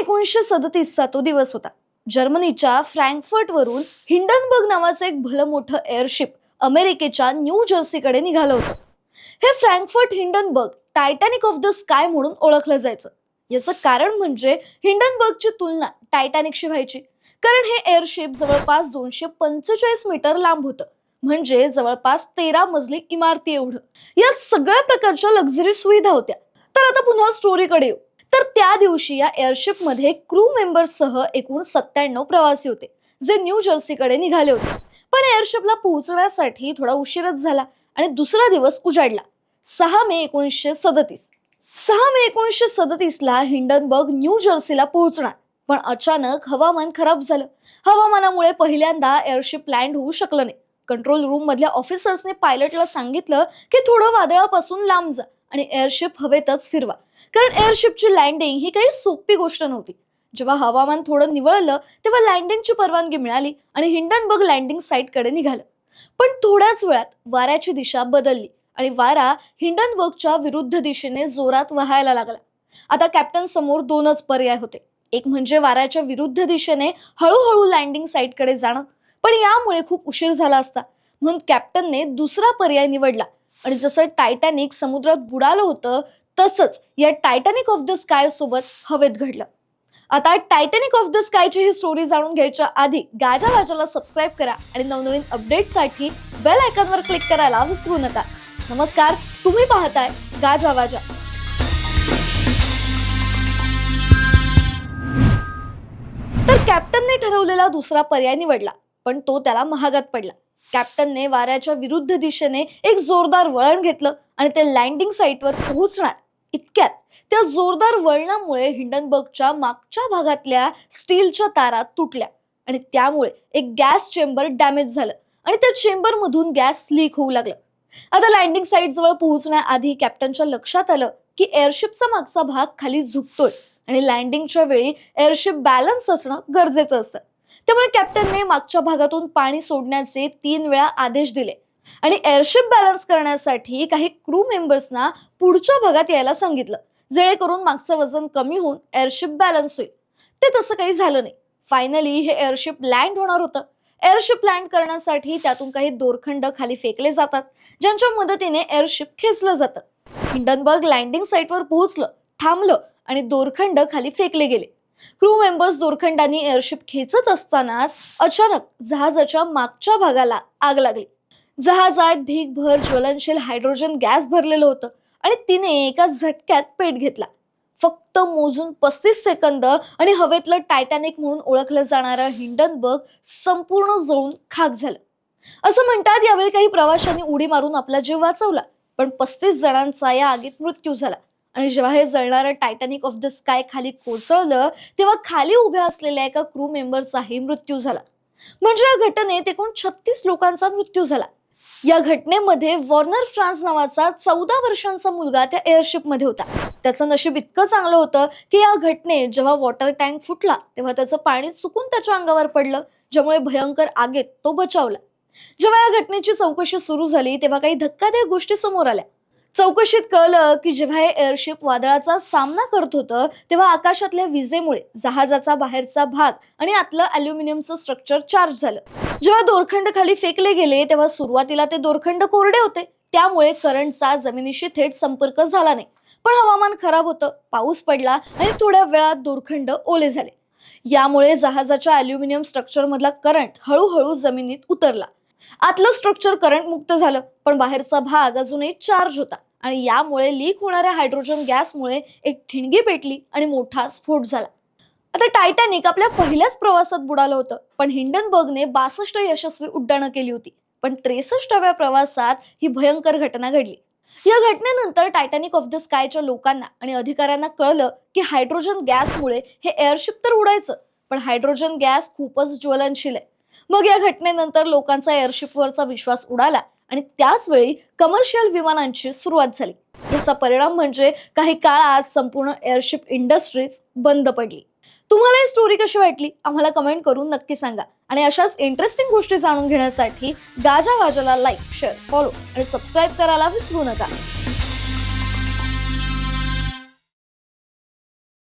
एकोणीसशे सदतीसचा तो दिवस होता. जर्मनीच्या फ्रँकफर्ट वरून हिंडनबर्ग नावाचं एक भलं मोठं एअरशिप अमेरिकेच्या न्यू जर्सीकडे निघालं होतं. हे Frankfurt Hindenburg Titanic of the sky म्हणून ओळखलं जायचं. याचं कारण म्हणजे हिंडनबर्गची तुलना टायटॅनिकशी व्हायची. कारण हे एअरशिप जवळपास दोनशे पंचेचाळीस मीटर लांब होतं. म्हणजे जवळपास तेरा मजली इमारती एवढं. या सगळ्या प्रकारच्या लक्झरी सुविधा होत्या. तर आता पुन्हा स्टोरीकडे येऊ. त्या दिवशी या एअरशिपमध्ये क्रू मेंबर्ससह एकूण सत्त्याण्णव प्रवासी होते जे न्यू जर्सीकडे निघाले होते. पण एअरशिपला पोहोचण्यासाठी थोडा उशीरच झाला आणि दुसरा दिवस उजाडला. सहा मे एकोणीसशे सदतीस. सहा मे एकोणीसशे सदतीसला हिंडनबर्ग न्यू जर्सीला पोहोचणार. पण अचानक हवामान खराब झालं. हवामानामुळे पहिल्यांदा एअरशिप लँड होऊ शकलं नाही. कंट्रोल रूम मधल्या ऑफिसर्सने पायलटला सांगितलं की थोडं वादळापासून लांब जा. आणि एअरशिप हवेतच फिरवा. कारण एअरशिपची लँडिंग ही काही सोपी गोष्ट नव्हती. जेव्हा हवामान थोडं निवळलं तेव्हा लँडिंगची परवानगी मिळाली आणि हिंडनबर्ग लँडिंग साईटकडे निघालं. पण थोड्याच वेळात वाऱ्याची दिशा बदलली आणि वारा हिंडनबर्गच्या विरुद्ध दिशेने जोरात वाहायला लागला. आता कॅप्टन समोर दोनच पर्याय होते. एक म्हणजे वाऱ्याच्या विरुद्ध दिशेने हळूहळू लँडिंग साईटकडे जाणं. पण यामुळे खूप उशीर झाला असता. म्हणून कॅप्टनने दुसरा पर्याय निवडला. आणि जसं टायटॅनिक समुद्रात बुडालं होतं तसंच या टायटॅनिक ऑफ द स्काय सोबत हवेत घडलं. आता टायटॅनिक ऑफ द स्कायची ही स्टोरी जाणून घ्यायच्या आधी गाजा वाजाला सबस्क्राईब करा आणि नवनवीन अपडेट्ससाठी बेल आयकॉनवर क्लिक करायला विसरू नका. नमस्कार तुम्ही पाहताय गाजा वाजा तर कॅप्टनने ठरवलेला दुसरा पर्याय निवडला पण तो त्याला महागात पडला. कॅप्टनने वाऱ्याच्या विरुद्ध दिशेने एक जोरदार वळण घेतलं आणि ते लँडिंग साईटवर पोहोचणार. इतक्यात त्या जोरदार वळणामुळे हिंडनबर्गच्या मागच्या भागातल्या स्टीलच्या तारा तुटल्या आणि त्यामुळे एक गॅस चेंबर डॅमेज झालं आणि त्या चेंबर मधून गॅस लीक होऊ लागला. आता लँडिंग साईट जवळ पोहोचण्याआधी कॅप्टनच्या लक्षात आलं की एअरशिपचा मागचा भाग खाली झुकतोय आणि लँडिंगच्या वेळी एअरशिप बॅलन्स असणं गरजेचं असतं. त्यामुळे कॅप्टनने मागच्या भागातून पाणी सोडण्याचे तीन वेळा आदेश दिले. आणि एअरशिप बॅलन्स करण्यासाठी काही क्रू मेंबर्सना पुढच्या भागात यायला सांगितलं. जेणेकरून मागचं वजन कमी होऊन एअरशिप बॅलन्स होईल. ते तसं काही झालं नाही. फायनली हे एअरशिप लँड होणार होतं. एअरशिप लँड करण्यासाठी त्यातून काही दोरखंड खाली फेकले जातात ज्यांच्या मदतीने एअरशिप खेचलं जातं. हिंडनबर्ग लँडिंग साईटवर पोहोचलं थांबलं आणि दोरखंड खाली फेकले गेले. क्रू मेंबर्स दोरखंडांनी एअरशिप खेचत असतानाच अचानक जहाजाच्या मागच्या भागाला आग लागली. जहाजात ढीगभर ज्वलनशील हायड्रोजन गॅस भरलेलं होतं आणि तिने एका झटक्यात पेट घेतला. फक्त मोजून पस्तीस सेकंद आणि हवेतलं टायटॅनिक म्हणून ओळखलं जाणारं हिंडनबर्ग संपूर्ण जळून खाक झालं. असं म्हणतात यावेळी काही प्रवाशांनी उडी मारून आपला जीव वाचवला पण पस्तीस जणांचा या आगीत मृत्यू झाला. आणि जेव्हा हे जळणारं टायटॅनिक ऑफ द स्काय खाली कोसळलं तेव्हा खाली उभ्या असलेल्या एका क्रू मेंबरचाही मृत्यू झाला. म्हणजे या घटनेत एकूण छत्तीस लोकांचा मृत्यू झाला. या घटनेमध्ये वॉर्नर फ्रान्स नावाचा चौदा वर्षांचा मुलगा त्या एअरशिपमध्ये होता. त्याचं नशीब इतकं चांगलं होतं की या घटनेत जेव्हा वॉटर टँक फुटला तेव्हा त्याचं पाणी चुकून त्याच्या अंगावर पडलं ज्यामुळे भयंकर आगेत तो बचावला. जेव्हा या घटनेची चौकशी सुरू झाली तेव्हा काही धक्कादायक गोष्टी समोर आल्या. चौकशीत कळलं की जेव्हा हे एअरशिप वादळाचा सामना करत होतं तेव्हा आकाशातल्या विजेमुळे जहाजाचा बाहेरचा भाग आणि आतलं अल्युमिनियमचं स्ट्रक्चर चार्ज झालं. जेव्हा दोरखंड खाली फेकले गेले तेव्हा सुरुवातीला ते दोरखंड कोरडे होते. त्यामुळे करंटचा जमिनीशी थेट संपर्क झाला नाही. पण हवामान खराब होतं पाऊस पडला आणि थोड्या वेळात दोरखंड ओले झाले. यामुळे जहाजाच्या अल्युमिनियम स्ट्रक्चर मधला करंट हळूहळू जमिनीत उतरला. आतलं स्ट्रक्चर करंट मुक्त झालं पण बाहेरचा भाग अजूनही चार्ज होता. आणि यामुळे लीक होणाऱ्या हायड्रोजन गॅसमुळे एक ठिणगी पेटली आणि मोठा स्फोट झाला. आता टायटॅनिक आपल्या पहिल्याच प्रवासात बुडालं होतं पण हिंडनबर्गने बासष्ट यशस्वी उड्डाणं केली होती. पण त्रेसष्टाव्या प्रवासात ही भयंकर घटना घडली. या घटनेनंतर टायटॅनिक ऑफ द स्कायच्या लोकांना आणि अधिकाऱ्यांना कळलं की हायड्रोजन गॅसमुळे हे एअरशिप तर उडायचं पण हायड्रोजन गॅस खूपच ज्वलनशील आहे. मग या घटनेनंतर लोकांचा एअरशिपवरचा विश्वास उडाला आणि त्याच वेळी कमर्शियल विमानांची सुरुवात झाली. याचा परिणाम म्हणजे काही काळ आज संपूर्ण एअरशिप इंडस्ट्रीज बंद पडली. तुम्हाला ही स्टोरी कशी वाटली? आम्हाला कमेंट करून नक्की सांगा. आणि अशाच इंटरेस्टिंग गोष्टी जाणून घेण्यासाठी गाजा वाजाला लाईक शेअर फॉलो आणि सबस्क्राईब करायला विसरू नका.